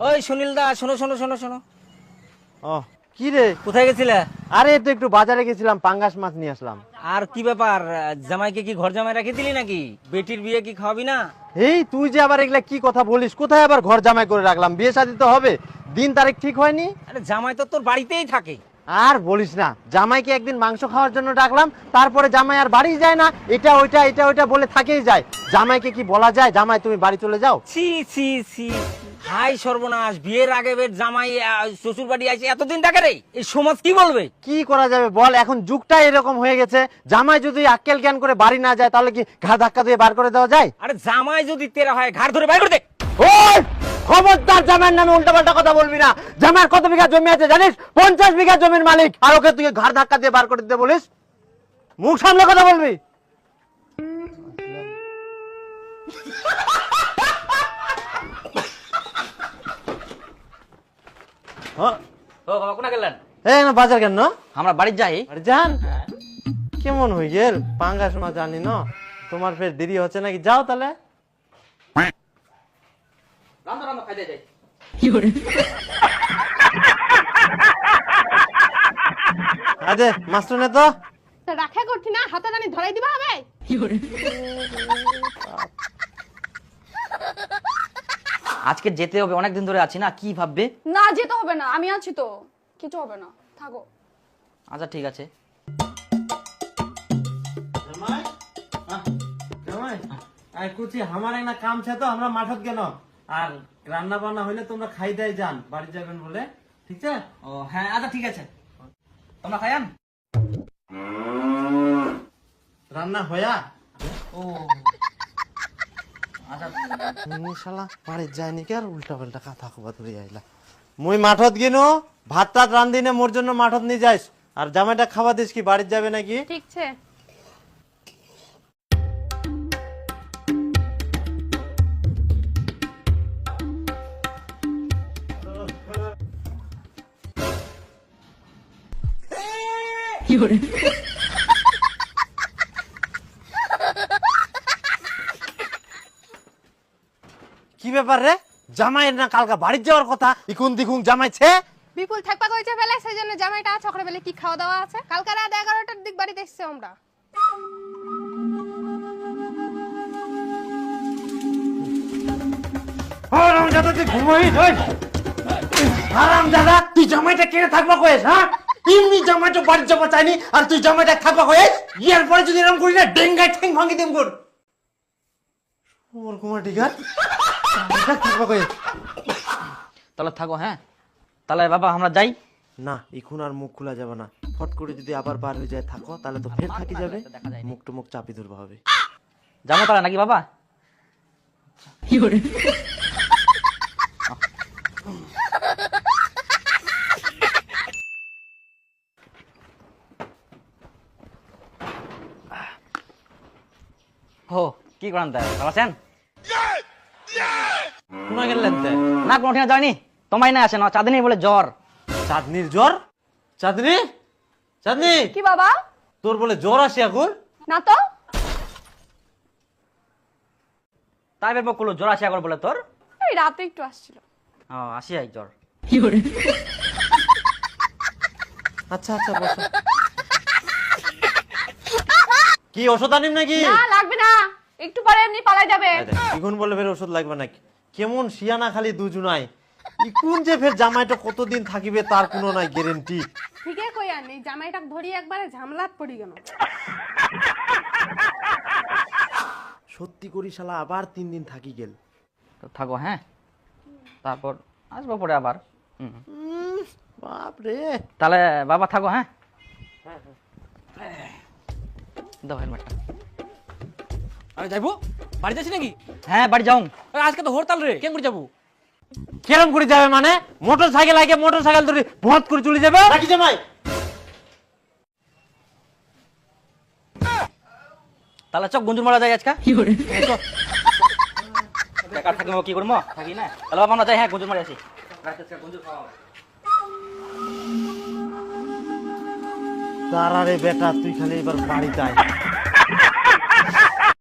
ওই সুনীল দা শোনো শোনো শোনো শোনো। ও কি রে? কোথায় গেছিলে? আরে তো একটু বাজারে গেছিলাম পাঙ্গাস মাছ নিয়ে আসলাম। আর কি ব্যাপার জামাইকে কি ঘর জামাই রেখে দিলি নাকি? বেটির বিয়ে কি খাওয়াবি না? এই তুই যে আবার এগুলা কি কথা বলিস কোথায় আবার ঘর জামাই করে রাখলাম? বিয়ে শাদী তো হবে দিন তারিখ ঠিক হয়নি? আরে জামাই তো তোর বাড়িতেই থাকে। আর বলিস না জামাইকে একদিন মাংস খাওয়ার জন্য ডাকলাম তারপরে জামাই আর বাড়ি যায় না এটা ওইটা এটা ওইটা বলে থাকেই যায়। জামাইকে কি বলা যায়? জামাই তুমি বাড়ি চলে যাও। ছি ছি ছি। হাই সর্বনাশ বিয়ের আগে বের জামাই শ্বশুর বাড়ি আছে এতদিন থাকে রে? এই সমাজ কি বলবে? কি করা যাবে বল এখন যুগটা এরকম হয়ে গেছে। জামাই যদি আক্কেল জ্ঞান করে বাড়ি না যায় তাহলে কি ঘা ধাক্কা দিয়ে বার করে দেওয়া যায়? আরে জামাই যদি তেরা হয় ঘাড় ধরে বাইর করে দে। ওই! খবরদার জামাইয়ের নামে উল্টাপাল্টা কথা বলবি না। জামাইয়ের কত বিঘা জমি আছে জানিস? পঞ্চাশ বিঘা জমির মালিক। আর ওকে তুই ঘাড় ধাক্কা দিয়ে বার করে দিতে বলিস? মুখ সামনে কথা বলবি? হ্যাঁ, ও বাবা কোনা গেলেন? এই না বাজার কেন? আমরা বাড়ি যাই। আরে জান কেমন হয়ে গেল পাঙ্গাস মাছ জানি না। তোমার ফের দেরি হচ্ছে নাকি? যাও তাহলে। রান্না রান্না খাইতে যাই আরে মাস্টার নে তো তা রাখা করছি না হাতে জানি ধরাই দিবা হবে? আজকে যেতে হবে অনেক দিন ধরে আছি না কি ভাববে? না যেতে হবে না আমি আছি তো। কিছু হবে না থাকো। আচ্ছা ঠিক আছে। জামাই? আহ, জামাই? আমার একটা কাম ছে তো আমরা মাঠত কেন আর রান্না বান্না হইলে তোমরা খাই দেয় যান বাড়ি যাবেন বলে। ঠিক আছে? ও হ্যাঁ আচ্ছা ঠিক আছে। তোমরা খায়াম রান্না হয়া ও। আচ্ছা। শালা বাড়ি যায়নি কি আর উল্টা পাল্টা কথা খবর ধরে আইলা। মুই মাঠত গিনু ভাত টাত রান্ধিনে মোর জন্য মাঠত নিয়ে যাইস। আর জামাইটা খাওয়া দিস কি বাড়ির যাবে নাকি? ঠিক আছে কি ব্যাপার রে জামাইয়ের না কালকা বাড়ির যাওয়ার কথা ইকুন দিকুন জামাইছে বিপুল থাকবা কইছে বেলা সেই জন্য জামাইটা ছকরে বেলে কি খাওয়া দাওয়া আছে কালকে রাত এগারোটার দিক বাড়িতে এসছে আমরা হারাম দাদা তুই ঘুমাই হারাম দাদা তুই জামাইটা কেড়ে থাকবা কয়েস হ্যাঁ এমনি জামাইটা বাড়ি যাবা চাইনি আর তুই জামাইটা থাকবা কয়েস ইয়ার পরে যদি এরকম করি না ডেঙ্গায় ঠ্যাং ভাঙি দেম কর ওর কুমার ঠিক থাকবা কয়েস তাহলে থাকো হ্যাঁ? তাহলে বাবা আমরা যাই। না এখন আর মুখ খোলা যাবে না। ফট করে যদি আবার বার হয়ে যায় থাকো তাহলে তো ফের থাকি যাবে। মুখ টু মুখ চাপি ধরবা হবে। যাব তাহলে নাকি বাবা? হো কি করান তাই? ভালো আছেন? কোনা গেলেন তে? না কোনো ঠিক যায়নি। তোমায় না আসে না চাঁদনি বলে জ্বর। চাঁদনির জ্বর? চাঁদনি? চাঁদনি? কি বাবা? তোর বলে জ্বর আসে এখন? না তো। তাই ভেবে করল জ্বর আসে একবার বলে তোর। এই রাতে একটু আসছিল। ও আসি আই জ্বর। আচ্ছা আচ্ছা বসো কি ওষুধ আনিম নাকি? না লাগবে না। একটু পরে এমনি পালাই যাবে। ইগুন বলে ফের ওষুধ লাগবে নাকি? কেমন শিয়ানা খালি দুজনাই। ইকুন যে ফের জামাইটা কতদিন থাকিবে তার কোনো নাই গ্যারেন্টি ঠিকই কই আন জামাইটা ধরি একবারে ঝামলাত পড়ি গেল। সত্যি করি শালা আবার তিন দিন থাকি গেল। তো থাকো হ্যাঁ? তারপর আসব পরে আবার। হুম। বাপ রে তাহলে বাবা থাকো হ্যাঁ? দাও হেলমেটটা আরে যাইবো? বাড়ি যাচ্ছি নাকি? হ্যাঁ বাড়ি যাও। আরে আজকে তো হরতাল রে। কেমন করে যাব? কেরম করে যাবে মানে? মোটর সাইকেল আগে মোটর সাইকেল ধরে ভত করে চলে যাবে। নাকি জামাই। তাহলে চক গঞ্জুর মারা যায় আজকে। বেকার থাকি কি করব? থাকি না। তাহলে বাবা আমরা যাই হ্যাঁ গঞ্জুর মারা আসি গঞ্জুর খাওয়া হবে। তারারে বেটা তুই খালি এবার বাড়ি যাই।